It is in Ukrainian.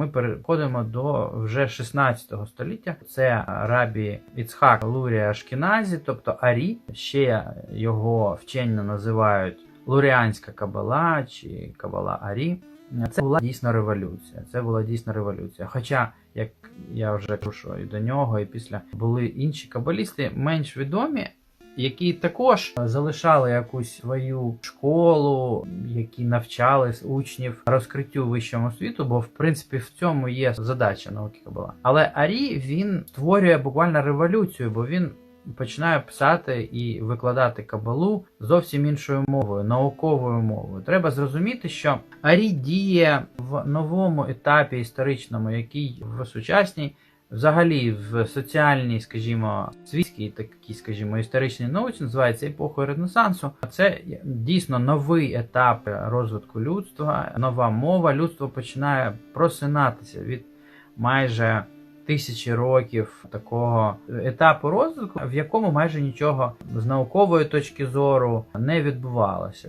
ми переходимо до вже 16 століття. Це рабі Іцхак Лурія Шкіназі, тобто Арі. Ще його вчення називають Луріанська кабала чи кабала Арі. Це була дійсно революція. Це була дійсно революція. Хоча, як я вже кажу, і до нього, і після були інші кабалісти менш відомі, які також залишали якусь свою школу, які навчали учнів розкриттю вищому світу, бо в принципі в цьому є задача науки кабала. Але Арі він створює буквально революцію, бо він починає писати і викладати кабалу зовсім іншою мовою, науковою мовою. Треба зрозуміти, що Арі діє в новому етапі історичному, який в сучасній. Взагалі, в соціальній, скажімо, світській, такій, скажімо, історичній науці називається епохою Ренесансу. Це дійсно новий етап розвитку людства, нова мова. Людство починає просинатися від майже тисячі років такого етапу розвитку, в якому майже нічого з наукової точки зору не відбувалося.